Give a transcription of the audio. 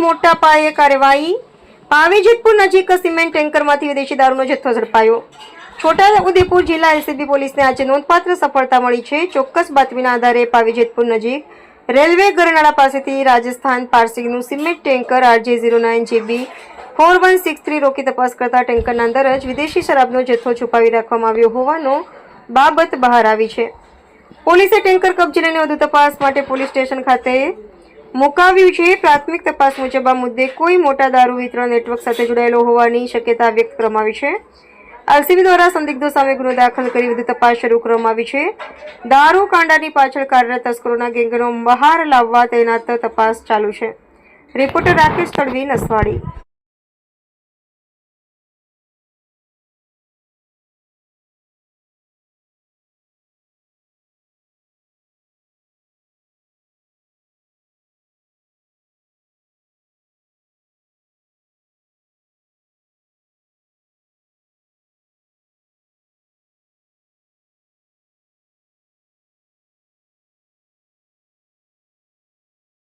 મોટા પાયે કાર્યવાહી. પાવી નજીક સિમેન્ટ ટેન્કરમાંથી વિદેશી દારૂનો જથ્થો ઝડપાયો. છોટા ઉદેપુર જિલ્લા એલસીબી પોલીસને આજે નોંધપાત્ર સફળતા મળી છે. ચોક્કસ બાતમીના આધારે પાવી જેતપુર નજીક રેલવે ગરનાળા પાસેથી Rajasthan પારસીનું cement tanker RJ zero nine GB four one six three રોકી તપાસ કરતા ટેન્કરના અંદર જ વિદેશી શરાબનો જથ્થો છુપાવી રાખવામાં આવ્યો હોવાનો બાબત બહાર આવી છે. પોલીસે ટેન્કર કબજે લઈને વધુ તપાસ માટે પોલીસ સ્ટેશન ખાતે મુકાવ્યું છે. પ્રાથમિક તપાસ મુજબ આ મુદ્દે કોઈ મોટા દારૂ વિતરણ નેટવર્ક સાથે જોડાયેલો હોવાની શક્યતા વ્યક્ત કરવામાં આવી છે. આરસીબી દ્વારા સંદિગ્ધો સામે ગુનો દાખલ કરી વધુ તપાસ શરૂ કરવામાં આવી છે. દારૂ કાંડાની પાછળ કાર્યરત તસ્કરોના ગેંગનો બહાર લાવવા તૈનાત તપાસ ચાલુ છે. રિપોર્ટર રાકેશ તડવી નસવાડી.